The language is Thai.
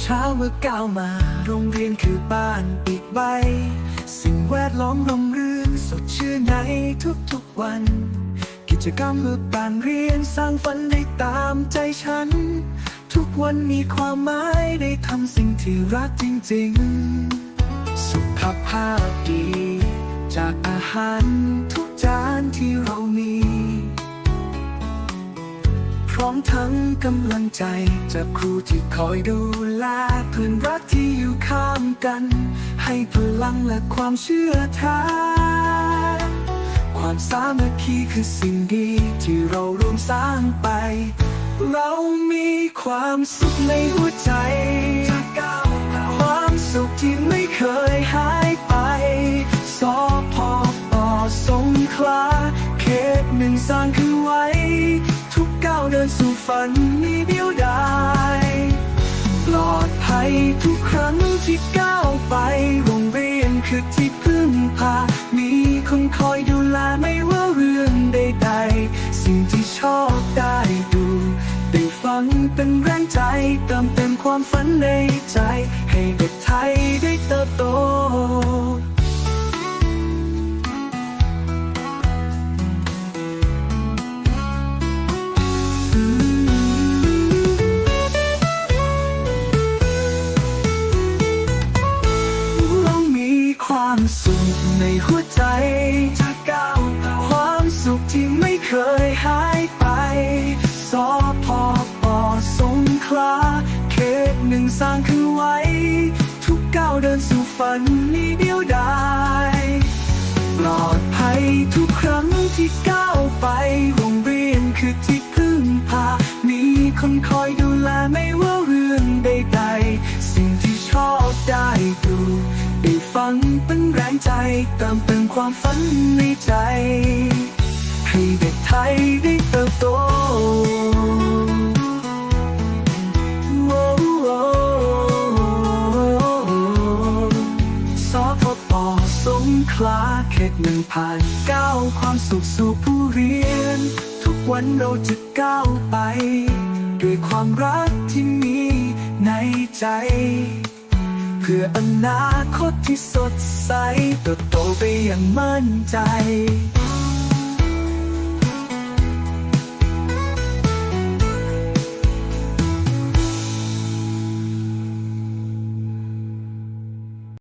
เช้าเมื่อก้าวมา โรงเรียนคือบ้านอีกใบ สิ่งแวดล้อมร่มรื่นสดชื่นในทุกๆวัน กิจกรรมเมื่อการเรียนสร้างฝันได้ตามใจฉัน ทุกวันมีความหมายได้ทำสิ่งที่รักจริงๆ สุขภาพดี จากอาหารทุกจานที่เรามีพร้อมทั้งกำลังใจจากครูที่คอยดู ลเพื่อนรักที่อยู่ข้างกัน ให้พลังและความเชื่อแท้ความสามัคคีคือสิ่งดีที่เราร่วมสร้างไป เรามีความสุขในหัวใจ ความสุขที่ไม่เคยหายไปสอพอปอสงขลาเขตหนึ่งสร้างขึ้นไว้ ทุกก้าวเดินสู่ฝันมีเดียวด ภัยทุกครั้งที่ก้าวไป โรงเรียนคือที่พึ่งพา มีคนคอยดูแลไม่ว่าเรื่องใดๆ สิ่งที่ชอบได้ดูได้ฟังเป็นแรงใจเติมเต็มความฝันในใจ ให้เด็กไทยได้ สุขในหัวใจจะก้าวความสุขที่ไม่เคยหายไปสอพอปอสงคลาเขตหนึ่งสร้างขึ้นไว้ ทุกก้าวเดินสู่ฝันนี้เดียวดายปลอดภัยทุก เป็นแรงใจ เติมเต็มความฝันในใจ ให้เด็กไทยได้เติบโตสพปสงขลาเขตหนึ่งผ่านก้าวความสุขสู่ผู้เรียน ทุกวันเราจะก้าวไป ด้วยความรักที่มีในใจ เพื่ออนาคตที่สดใสเติบโตไปอย่างมั่นใจ